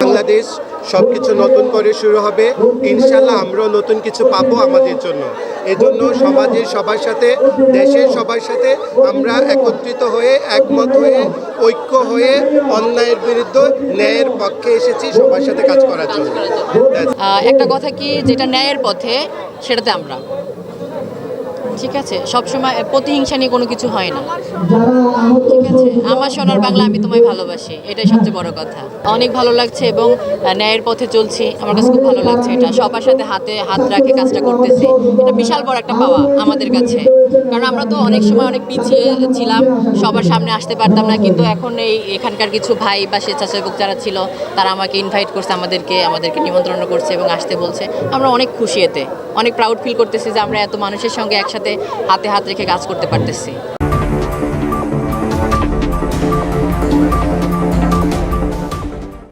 বাংলাদেশ সবকিছু নতুন করে শুরু হবে। ইনশাল্লাহ আমরাও নতুন কিছু পাবো আমাদের জন্য। এজন্য সমাজের সবার সাথে, দেশের সবার সাথে আমরা একত্রিত হয়ে, একমত হয়ে, ঐক্য হয়ে, অন্যায়ের বিরুদ্ধে ন্যায়ের পক্ষে এসেছি সবার সাথে কাজ করার জন্য। একটা কথা কি, যেটা ন্যায়ের পথে, সেটাতে আমরা। ঠিক আছে? সবসময় প্রতিহিংসা নিয়ে কোনো কিছু হয় না। ঠিক আছে? আমার সোনার বাংলা আমি তোমায় ভালোবাসি, এটাই সবচেয়ে বড় কথা। অনেক ভালো লাগছে এবং ন্যায়ের পথে চলছি। আমার কাছে খুব ভালো লাগছে এটা। সবার সাথে হাতে হাত রাখে কাজটা করতেছি। এটা বিশাল বড় একটা পাওয়া আমাদের কাছে। কারণ আমরা তো অনেক সময় অনেক পিছিয়ে ছিলাম, সবার সামনে আসতে পারতাম না, কিন্তু এখন এই এখানকার কিছু ভাই বা স্বেচ্ছাসেবক যারা ছিল, তারা আমাকে ইনভাইট করছে, আমাদেরকে আমাদেরকে নিমন্ত্রণ করছে এবং আসতে বলছে। আমরা অনেক খুশি এতে অনেক প্রাউড ফিল করতেছি যে আমরা এত মানুষের সঙ্গে একসাথে হাতে হাত রেখে কাজ করতে পারতেছি।